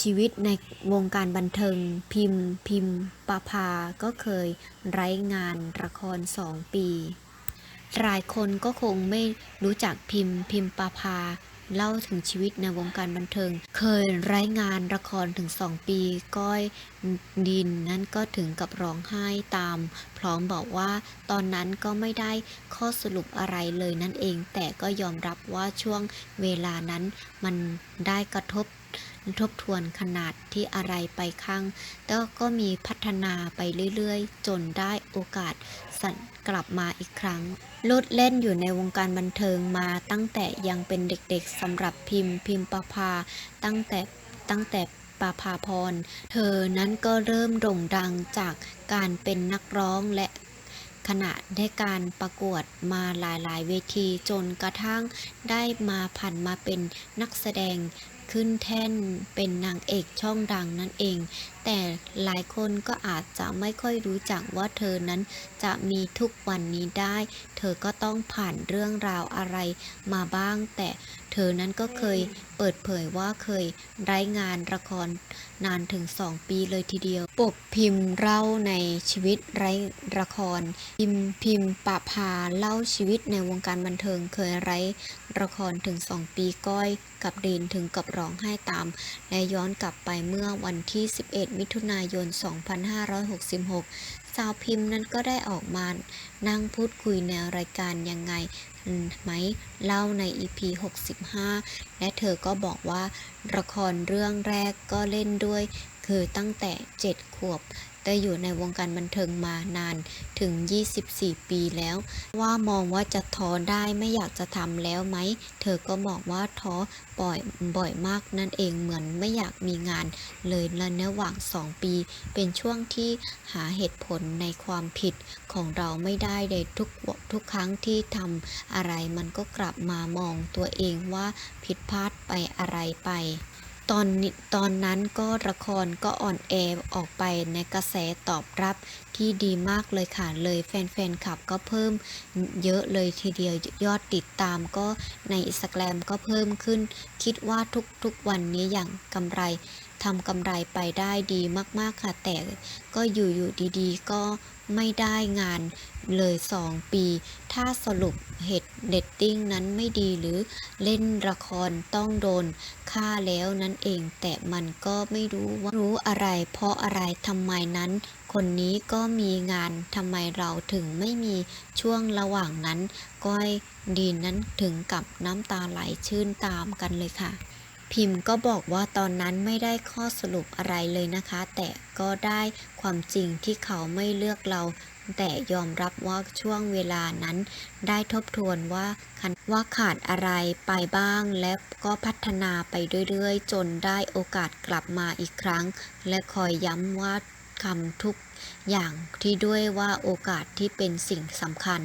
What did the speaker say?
ชีวิตในวงการบันเทิงพิมพ์ พิมพ์ปาภาก็เคยไร้งานละครสองปี หลายคนก็คงไม่รู้จักพิมพ์ พิมพ์ปาภาเล่าถึงชีวิตในวงการบันเทิง เคยไร้งานละครถึงสองปี ก้อยดินนั้นก็ถึงกับร้องไห้ตาม พร้อมบอกว่าตอนนั้นก็ไม่ได้ข้อสรุปอะไรเลยนั่นเอง แต่ก็ยอมรับว่าช่วงเวลานั้นมันได้กระทบ ทบทวนขนาดที่อะไรไปข้างแต่ก็มีพัฒนาไปเรื่อยๆ จนได้โอกาสสั่นกลับมาอีกครั้งลดเล่นอยู่ในวงการบันเทิงมาตั้งแต่ยังเป็นเด็กๆสำหรับพิมพ์พิมพ์ประภาตั้งแต่ตั้งแต่ปาภาพร เธอนั้นก็เริ่มโด่งดังจากการเป็นนักร้องและขณะได้การประกวดมาหลายๆ เวทีจนกระทั่งได้มาผันมาเป็นนักแสดง ขึ้นแท่นเป็นนางเอกช่องดังนั่นเอง แต่หลายคนก็อาจจะไม่ค่อยรู้จักว่าเธอนั้นจะมีทุกวันนี้ได้ เธอก็ต้องผ่านเรื่องราวอะไรมาบ้าง แต่เธอนั้นก็เคยเปิดเผยว่าเคยไร้งานละครนานถึง 2 ปีเลยทีเดียว ปกพิมพ์เล่าในชีวิตไร้ละคร พิมพ์พิมพ์ปะพาเล่าชีวิตในวงการบันเทิงเคยไร้ละครถึง 2 ปีก้อยกับเดนถึงกับรองไห้ตาม และย้อนกลับไปเมื่อวันที่ 11 มิถุนายน 2566 สาวพิมพ์นั้นก็ได้ออกมานั่งพูดคุยในรายการยังไงไหมเล่าใน EP 65 และเธอก็บอกว่าละครเรื่องแรกก็เล่นด้วย คือตั้งแต่ 7 ขวบ แต่อยู่ในวงการบันเทิงมานานถึง 24 ปีแล้ว ว่ามองว่าจะท้อได้ไม่อยากจะทำแล้วไหม เธอก็บอกว่าท้อบ่อยบ่อยมากนั่นเองเหมือนไม่อยากมีงาน เลยและระหว่าง 2 ปี เป็นช่วงที่หาเหตุผลในความผิดของเราไม่ได้เลยทุกทุกครั้งที่ทำอะไรมันก็กลับมามองตัวเองว่าผิดพลาดไปอะไรไป ตอนนี้ตอนนั้นก็ละครก็อ่อนแอออกไปในกระแสตอบรับที่ดีมากเลยค่ะเลยแฟนๆคลับก็เพิ่มเยอะเลยทีเดียวยอดติดตามก็ในอินสตาแกรมก็เพิ่มขึ้น คิดว่าทุกๆวันนี้อย่างกำไร ทำกำไรไปได้ดีมากๆค่ะ แต่ก็อยู่ๆดีๆ ก็ไม่ได้งานเลย 2 ปี ถ้าสรุปเหตุเดตติ้งนั้นไม่ดีหรือเล่นละครต้องโดนฆ่าแล้วนั่นเอง แต่มันก็ไม่รู้ว่ารู้อะไร เพราะอะไรทำไมนั้น คนนี้ก็มีงานทำไมเราถึงไม่มีช่วงระหว่างนั้น ก้อยดีนนั้นถึงกับน้ำตาไหลชื่นตามกันเลยค่ะ พิมพ์ก็บอกว่าตอนนั้นไม่ได้ข้อสรุปอะไรเลยนะคะ แต่ก็ได้ความจริงที่เขาไม่เลือกเรา แต่ยอมรับว่าช่วงเวลานั้น ได้ทบทวนว่าคันว่าขาดอะไรไปบ้าง และก็พัฒนาไปเรื่อยๆ จนได้โอกาสกลับมาอีกครั้ง และคอยย้ำว่าคำทุกอย่างที่ด้วยว่าโอกาสที่เป็นสิ่งสำคัญ